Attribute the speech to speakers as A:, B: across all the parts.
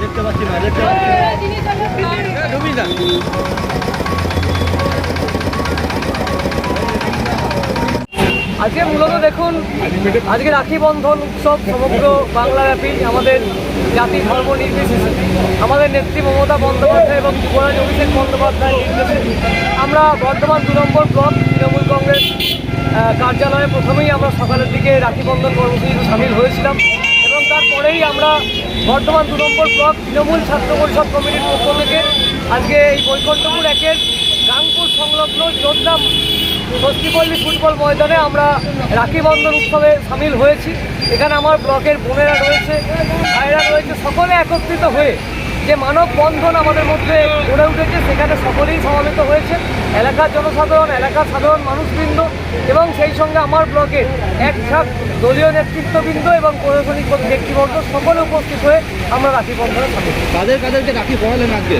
A: দেখতে পাচ্ছি না দেখতে পাচ্ছি না। আজকে মূলত দেখুন, আজকে রাখি বন্ধন উৎসব সমগ্র বাংলাব্যাপী আমাদের জাতি ধর্ম নির্বিশেষে। আমাদের নেত্রী মমতা বন্দ্যোপাধ্যায় এবং যুবরাজ অভিষেক বন্দ্যোপাধ্যায় আমরা বর্ধমান দু নম্বর ব্লক তৃণমূল কংগ্রেস কার্যালয়ে প্রথমেই আমরা সকালের দিকে রাখি বন্ধন কর্মসূচিতে সামিল হয়েছিলাম এবং তারপরেই আমরা বর্ধমান দু নম্বর ব্লক তৃণমূল ছাত্র পরিষদ কমিটির পক্ষ থেকে আজকে এই বৈকুণ্ঠপুর একের গাংপুর সংলগ্ন যোদ্ধা ষষ্ঠীপল্লী ফুটবল ময়দানে? আমরা রাখি বন্ধন উৎসবে সামিল হয়েছি। এখানে আমার ব্লকের বোনেরা রয়েছে ভাইরা রয়েছে সকলে একত্রিত হয়ে যে মানব বন্ধন আমাদের মধ্যে গড়ে উঠেছে সেখানে সকলেই সমাবেত হয়েছে। এলাকার জনসাধারণ এলাকার সাধারণ মানুষবৃন্দ এবং সেই সঙ্গে আমার ব্লকের এক ঝাঁক দলীয় নেতৃত্ববৃন্দ এবং প্রশাসনিক ব্যক্তিবর্গ সকলে উপস্থিত হয়ে আমরা রাখি বন্ধনে হই।
B: কাদের কাদেরকে রাখি পড়ালেন আজকে?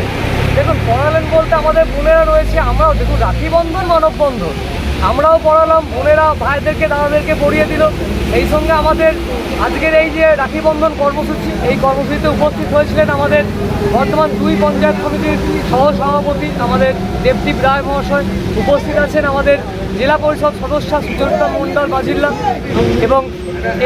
A: দেখুন পড়ালেন বলতে আমাদের বোনেরা রয়েছে আমরাও। দেখুন রাখি বন্ধন মানব বন্ধন। আমরাও পড়ালাম বোনেরা ভাইদেরকে দাদাদেরকে পড়িয়ে দিল। এই সঙ্গে আমাদের আজকের এই যে রাখি বন্ধন কর্মসূচি, এই কর্মসূচিতে উপস্থিত হয়েছিলেন আমাদের বর্তমান দুই পঞ্চায়েত সমিতির সহ সভাপতি আমাদের দেবদীপ রায় মহাশয়, উপস্থিত আছেন আমাদের জেলা পরিষদ সদস্য সুচরিতা মণ্ডল বাজিল্লা এবং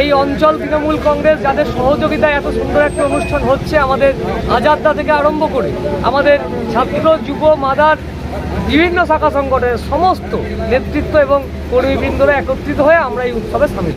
A: এই অঞ্চল তৃণমূল কংগ্রেস, যাদের সহযোগিতায় এত সুন্দর একটা অনুষ্ঠান হচ্ছে, আমাদের আজাদদা থেকে আরম্ভ করে আমাদের ছাত্র, যুব, মাদার, বিভিন্ন শাখা সংগঠনের সমস্ত নেতৃত্ব এবং কর্মীবৃন্দরা একত্রিত হয়ে আমরা এই উৎসবে সামিল।